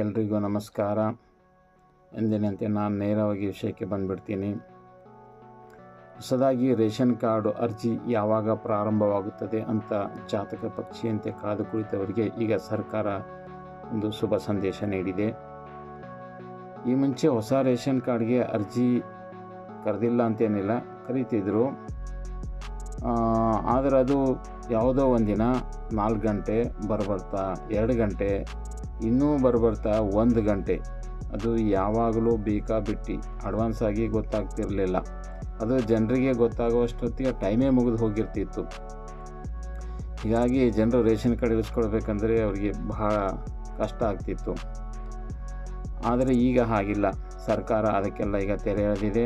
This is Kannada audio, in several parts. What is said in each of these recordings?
ಎಲ್ರಿಗೂ ನಮಸ್ಕಾರ. ಎಂದಿನಂತೆ ನಾನು ನೇರವಾಗಿ ವಿಷಯಕ್ಕೆ ಬಂದುಬಿಡ್ತೀನಿ. ಹೊಸದಾಗಿ ರೇಷನ್ ಕಾರ್ಡು ಅರ್ಜಿ ಯಾವಾಗ ಪ್ರಾರಂಭವಾಗುತ್ತದೆ ಅಂತ ಜಾತಕ ಪಕ್ಷಿಯಂತೆ ಕಾದು ಕುಳಿತವರಿಗೆ ಈಗ ಸರ್ಕಾರ ಒಂದು ಶುಭ ಸಂದೇಶ ನೀಡಿದೆ. ಈ ಮುಂಚೆ ಹೊಸ ರೇಷನ್ ಕಾರ್ಡ್ಗೆ ಅರ್ಜಿ ಕರೆದಿಲ್ಲ ಅಂತೇನಿಲ್ಲ, ಕರೀತಿದ್ರು. ಆದರೆ ಅದು ಯಾವುದೋ ಒಂದಿನ ನಾಲ್ಕು ಗಂಟೆ ಬರಬರ್ತಾ, ಎರಡು ಗಂಟೆ ಇನ್ನೂ ಬರ್ಬರ್ತಾ ಒಂದು ಗಂಟೆ. ಅದು ಯಾವಾಗಲೂ ಬೇಕಾಬಿಟ್ಟು ಅಡ್ವಾನ್ಸ್ ಆಗಿ ಗೊತ್ತಾಗ್ತಿರಲಿಲ್ಲ. ಅದು ಜನರಿಗೆ ಗೊತ್ತಾಗುವಷ್ಟೊತ್ತಿಗೆ ಟೈಮೇ ಮುಗಿದು ಹೋಗಿರ್ತಿತ್ತು. ಹೀಗಾಗಿ ಜನರು ರೇಷನ್ ಕಾರ್ಡ್ ಇಳಿಸ್ಕೊಳ್ಬೇಕಂದ್ರೆ ಅವರಿಗೆ ಬಹಳ ಕಷ್ಟ ಆಗ್ತಿತ್ತು. ಆದರೆ ಈಗ ಹಾಗಿಲ್ಲ. ಸರ್ಕಾರ ಅದಕ್ಕೆಲ್ಲ ಈಗ ತೆರೆ ಎಳೆದಿದೆ.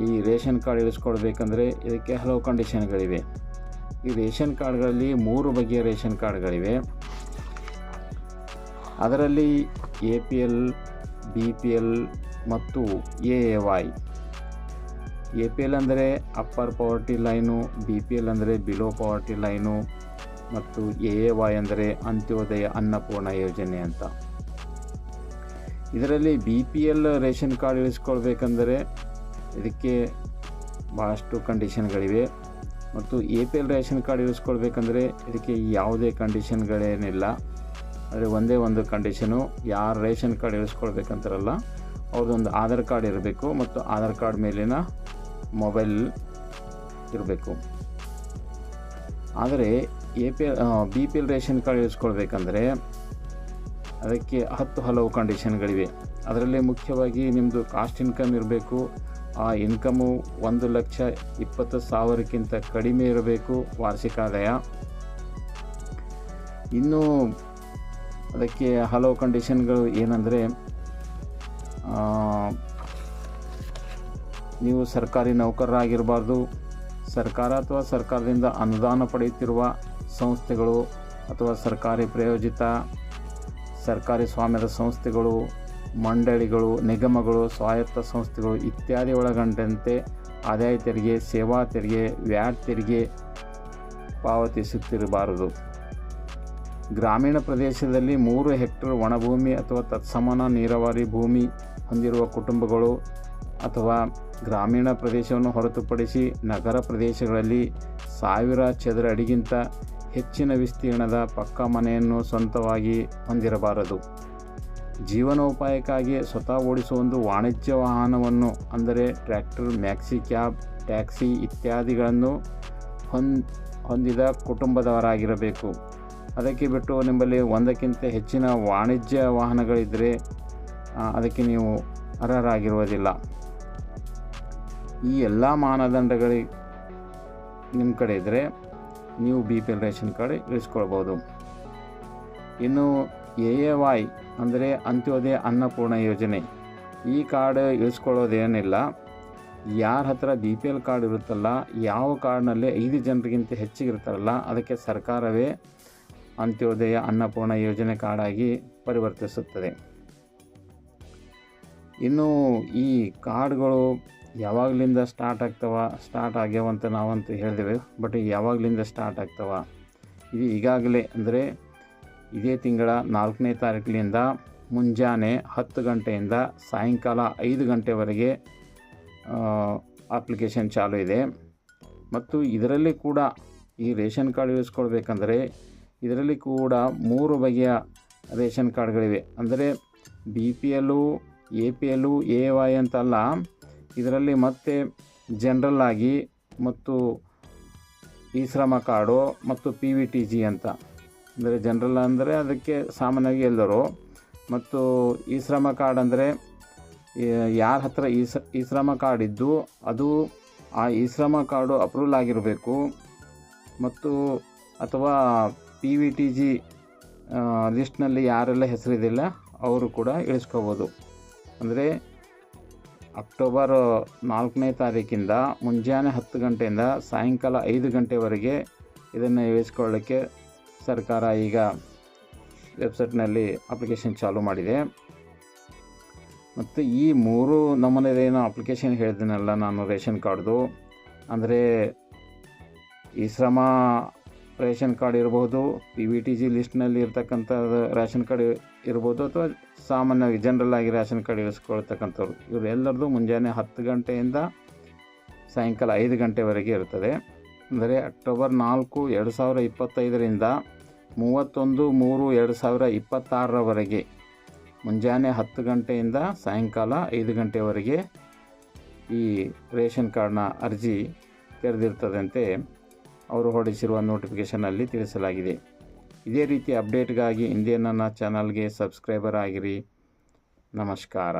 ಈ ರೇಷನ್ ಕಾರ್ಡ್ ಇಳಿಸ್ಕೊಳ್ಬೇಕಂದ್ರೆ ಇದಕ್ಕೆ ಹಲವು ಕಂಡೀಷನ್ಗಳಿವೆ. ಈ ರೇಷನ್ ಕಾರ್ಡ್ಗಳಲ್ಲಿ ಮೂರು ಬಗೆಯ ರೇಷನ್ ಕಾರ್ಡ್ಗಳಿವೆ. ಅದರಲ್ಲಿ A P L, B P L ಮತ್ತು A A Y. A P L ಅಂದರೆ upper poverty line, B P L ಅಂದರೆ ಬಿಲೋ ಪವರ್ಟಿ ಲೈನು ಮತ್ತು ಎ ಎ ವೈ ಅಂದರೆ ಅಂತ್ಯೋದಯ ಅನ್ನಪೂರ್ಣ ಯೋಜನೆ ಅಂತ. ಇದರಲ್ಲಿ B P L ration card ಇಳಿಸ್ಕೊಳ್ಬೇಕಂದರೆ ಇದಕ್ಕೆ ಭಾಳಷ್ಟು ಕಂಡೀಷನ್ಗಳಿವೆ. ಮತ್ತು A P L ration card ಇಳಿಸ್ಕೊಳ್ಬೇಕಂದ್ರೆ ಇದಕ್ಕೆ ಯಾವುದೇ ಕಂಡೀಷನ್ಗಳೇನಿಲ್ಲ. ಆದರೆ ಒಂದೇ ಒಂದು ಕಂಡೀಷನು ಯಾರು ರೇಷನ್ ಕಾರ್ಡ್ ಇಳಿಸ್ಕೊಳ್ಬೇಕಂತಾರಲ್ಲ ಅವ್ರದ್ದೊಂದು ಆಧಾರ್ ಕಾರ್ಡ್ ಇರಬೇಕು ಮತ್ತು ಆಧಾರ್ ಕಾರ್ಡ್ ಮೇಲಿನ ಮೊಬೈಲ್ ಇರಬೇಕು. ಆದರೆ A P L B P L ration card ಇಳಿಸ್ಕೊಳ್ಬೇಕಂದ್ರೆ ಅದಕ್ಕೆ ಹತ್ತು ಹಲವು ಕಂಡೀಷನ್ಗಳಿವೆ ಅದರಲ್ಲಿ ಮುಖ್ಯವಾಗಿ ನಿಮ್ಮದು ಕಾಸ್ಟ್ ಇನ್ಕಮ್ ಇರಬೇಕು, ಆ ಇನ್ಕಮು ಒಂದು ಲಕ್ಷ ಇಪ್ಪತ್ತು ಸಾವಿರಕ್ಕಿಂತ ಕಡಿಮೆ ಇರಬೇಕು ವಾರ್ಷಿಕ ಆದಾಯ. ಇನ್ನು ಅದಕ್ಕೆ ಹಲವು ಕಂಡೀಷನ್ಗಳು ಏನಂದರೆ ನೀವು ಸರ್ಕಾರಿ ನೌಕರರಾಗಿರಬಾರ್ದು. ಸರ್ಕಾರ ಅಥವಾ ಸರ್ಕಾರದಿಂದ ಅನುದಾನ ಪಡೆಯುತ್ತಿರುವ ಸಂಸ್ಥೆಗಳು ಅಥವಾ ಸರ್ಕಾರಿ ಪ್ರಾಯೋಜಿತ ಸರ್ಕಾರಿ ಸ್ವಾಮ್ಯದ ಸಂಸ್ಥೆಗಳು, ಮಂಡಳಿಗಳು, ನಿಗಮಗಳು, ಸ್ವಾಯತ್ತ ಸಂಸ್ಥೆಗಳು ಇತ್ಯಾದಿ ಒಳಗೊಂಡಂತೆ ಆದಾಯ ತೆರಿಗೆ, ಸೇವಾ ತೆರಿಗೆ, ವ್ಯಾಟ್ ತೆರಿಗೆ ಪಾವತಿಸುತ್ತಿರಬಾರದು. ಗ್ರಾಮೀಣ ಪ್ರದೇಶದಲ್ಲಿ ಮೂರು ಹೆಕ್ಟರ್ ಒಣಭೂಮಿ ಅಥವಾ ತತ್ಸಮಾನ ನೀರಾವರಿ ಭೂಮಿ ಹೊಂದಿರುವ ಕುಟುಂಬಗಳು ಅಥವಾ ಗ್ರಾಮೀಣ ಪ್ರದೇಶವನ್ನು ಹೊರತುಪಡಿಸಿ ನಗರ ಪ್ರದೇಶಗಳಲ್ಲಿ ಸಾವಿರ ಚದರ ಅಡಿಗಿಂತ ಹೆಚ್ಚಿನ ವಿಸ್ತೀರ್ಣದ ಪಕ್ಕಾ ಮನೆಯನ್ನು ಸ್ವಂತವಾಗಿ ಹೊಂದಿರಬಾರದು. ಜೀವನೋಪಾಯಕ್ಕಾಗಿ ಸ್ವತಃ ಓಡಿಸುವ ಒಂದು ವಾಣಿಜ್ಯ ವಾಹನವನ್ನು, ಅಂದರೆ ಟ್ರ್ಯಾಕ್ಟರ್, ಮ್ಯಾಕ್ಸಿ ಕ್ಯಾಬ್, ಟ್ಯಾಕ್ಸಿ ಇತ್ಯಾದಿಗಳನ್ನು ಹೊಂದ್, ಹೊಂದಿದ ಕುಟುಂಬದವರಾಗಿರಬೇಕು. ಅದಕ್ಕೆ ಬಿಟ್ಟು ನಿಮ್ಮಲ್ಲಿ ಒಂದಕ್ಕಿಂತ ಹೆಚ್ಚಿನ ವಾಣಿಜ್ಯ ವಾಹನಗಳಿದ್ದರೆ ಅದಕ್ಕೆ ನೀವು ಅರ್ಹರಾಗಿರುವುದಿಲ್ಲ. ಈ ಎಲ್ಲ ಮಾನದಂಡಗಳು ನಿಮ್ಮ ಕಡೆ ಇದ್ದರೆ ನೀವು B P L ration card ಇಳಿಸ್ಕೊಳ್ಬೋದು. ಇನ್ನು ಎ ಎ ವೈ ಅಂದರೆ ಅಂತ್ಯೋದಯ ಅನ್ನಪೂರ್ಣ ಯೋಜನೆ. ಈ ಕಾರ್ಡ್ ಇಳಿಸ್ಕೊಳ್ಳೋದೇನಿಲ್ಲ. ಯಾರ ಹತ್ರ ಬಿ ಪಿ ಎಲ್ ಕಾರ್ಡ್ ಇರುತ್ತಲ್ಲ, ಯಾವ ಕಾರ್ಡ್ನಲ್ಲಿ ಐದು ಜನರಿಗಿಂತ ಹೆಚ್ಚಿಗೆ ಇರ್ತಾರಲ್ಲ ಅದಕ್ಕೆ ಸರ್ಕಾರವೇ ಅಂತ್ಯೋದಯ ಅನ್ನಪೂರ್ಣ ಯೋಜನೆ ಕಾರ್ಡಾಗಿ ಪರಿವರ್ತಿಸುತ್ತದೆ. ಇನ್ನು ಈ ಕಾರ್ಡ್ಗಳು ಯಾವಾಗಲಿಂದ ಸ್ಟಾರ್ಟ್ ಆಗ್ತವ, ಸ್ಟಾರ್ಟ್ ಆಗ್ಯಾವಂತ ನಾವಂತ ಹೇಳಿದೆವು, ಬಟ್ ಯಾವಾಗಲಿಂದ ಸ್ಟಾರ್ಟ್ ಆಗ್ತವ? ಇದು ಈಗಾಗಲೇ ಅಂದರೆ ಇದೇ ತಿಂಗಳ ನಾಲ್ಕನೇ ತಾರೀಕಿನಿಂದ ಮುಂಜಾನೆ ಹತ್ತು ಗಂಟೆಯಿಂದ ಸಾಯಂಕಾಲ ಐದು ಗಂಟೆವರೆಗೆ ಅಪ್ಲಿಕೇಶನ್ ಚಾಲು ಇದೆ. ಮತ್ತು ಇದರಲ್ಲಿ ಕೂಡ ಈ ರೇಷನ್ ಕಾರ್ಡ್ ಇಳಿಸ್ಕೊಳ್ಬೇಕಂದ್ರೆ ಇದರಲ್ಲಿ ಕೂಡ ಮೂರು ಬಗೆಯ ರೇಷನ್ ಕಾರ್ಡ್ಗಳಿವೆ. ಅಂದರೆ ಬಿ ಪಿ ಎಲ್ಲು ಎ ಪಿ ಎಲ್ಲು ಎ ವೈ ಅಂತಲ್ಲ, ಇದರಲ್ಲಿ ಮತ್ತೆ ಜನರಲ್ ಆಗಿ ಮತ್ತು ಈ ಶ್ರಮ ಕಾರ್ಡು ಮತ್ತು ಪಿ ವಿ ಟಿ ಜಿ ಅಂತ. ಅಂದರೆ ಜನರಲ್ ಅಂದರೆ ಅದಕ್ಕೆ ಸಾಮಾನ್ಯವಾಗಿ ಎಲ್ಲರೂ. ಮತ್ತು ಈ ಶ್ರಮ ಕಾರ್ಡ್ ಅಂದರೆ ಯಾರ ಹತ್ರ ಈ ಈ ಶ್ರಮ ಕಾರ್ಡ್ ಇದ್ದು ಅದು ಆ ಈ ಶ್ರಮ ಕಾರ್ಡು ಅಪ್ರೂವಲ್ ಆಗಿರಬೇಕು. ಮತ್ತು ಅಥವಾ ಪಿ ವಿ ಟಿ ಜಿ ಲಿಸ್ಟ್ನಲ್ಲಿ ಯಾರೆಲ್ಲ ಹೆಸರಿದಿಲ್ಲ ಅವರು ಕೂಡ ಇಳಿಸ್ಕೋಬೋದು. ಅಂದರೆ ಅಕ್ಟೋಬರ್ ನಾಲ್ಕನೇ ತಾರೀಕಿಂದ ಮುಂಜಾನೆ ಹತ್ತು ಗಂಟೆಯಿಂದ ಸಾಯಂಕಾಲ ಐದು ಗಂಟೆವರೆಗೆ ಇದನ್ನು ಇಳಿಸ್ಕೊಳ್ಳೋಕ್ಕೆ ಸರ್ಕಾರ ಈಗ ವೆಬ್ಸೈಟ್ನಲ್ಲಿ ಅಪ್ಲಿಕೇಶನ್ ಚಾಲೂ ಮಾಡಿದೆ. ಮತ್ತು ಈ ಮೂರು ನಮೂನೆದೇನೋ ಅಪ್ಲಿಕೇಶನ್ ಹೇಳಿದ್ದೀನಲ್ಲ ನಾನು ರೇಷನ್ ಕಾರ್ಡ್ದು, ಅಂದರೆ ಈ ಶ್ರಮ ರೇಷನ್ ಕಾರ್ಡ್ ಇರಬಹುದು ಪಿ ವಿ ಟಿ ಜಿ ಲಿಸ್ಟ್ನಲ್ಲಿ ಇರ್ತಕ್ಕಂಥ ರೇಷನ್ ಕಾರ್ಡ್ ಇರ್ಬೋದು ಅಥವಾ ಸಾಮಾನ್ಯವಾಗಿ ಜನರಲ್ ಆಗಿ ರೇಷನ್ ಕಾರ್ಡ್ ಇರಿಸ್ಕೊಳ್ತಕ್ಕಂಥವ್ರು. ಇವರೆಲ್ಲರದು ಮುಂಜಾನೆ ಹತ್ತು ಗಂಟೆಯಿಂದ ಸಾಯಂಕಾಲ ಐದು ಗಂಟೆವರೆಗೆ ಇರ್ತದೆ. ಅಂದರೆ ಅಕ್ಟೋಬರ್ ನಾಲ್ಕು ಎರಡು ಸಾವಿರ ಇಪ್ಪತ್ತೈದರಿಂದ ಮೂವತ್ತೊಂದು ಮೂರು ಎರಡು ಸಾವಿರ ಇಪ್ಪತ್ತಾರರವರೆಗೆ ಮುಂಜಾನೆ ಹತ್ತು ಗಂಟೆಯಿಂದ ಸಾಯಂಕಾಲ ಐದು ಗಂಟೆವರೆಗೆ ಈ ರೇಷನ್ ಕಾರ್ಡ್ನ ಅರ್ಜಿ ತೆರೆದಿರ್ತದಂತೆ ಅವರು ಹೊರಡಿಸಿರುವ ನೋಟಿಫಿಕೇಷನಲ್ಲಿ ತಿಳಿಸಲಾಗಿದೆ. ಇದೇ ರೀತಿ ಅಪ್ಡೇಟ್ಗಾಗಿ ಇಂದೇ ನನ್ನ ಚಾನಲ್ಗೆ ಸಬ್ಸ್ಕ್ರೈಬರ್ ಆಗಿರಿ. ನಮಸ್ಕಾರ.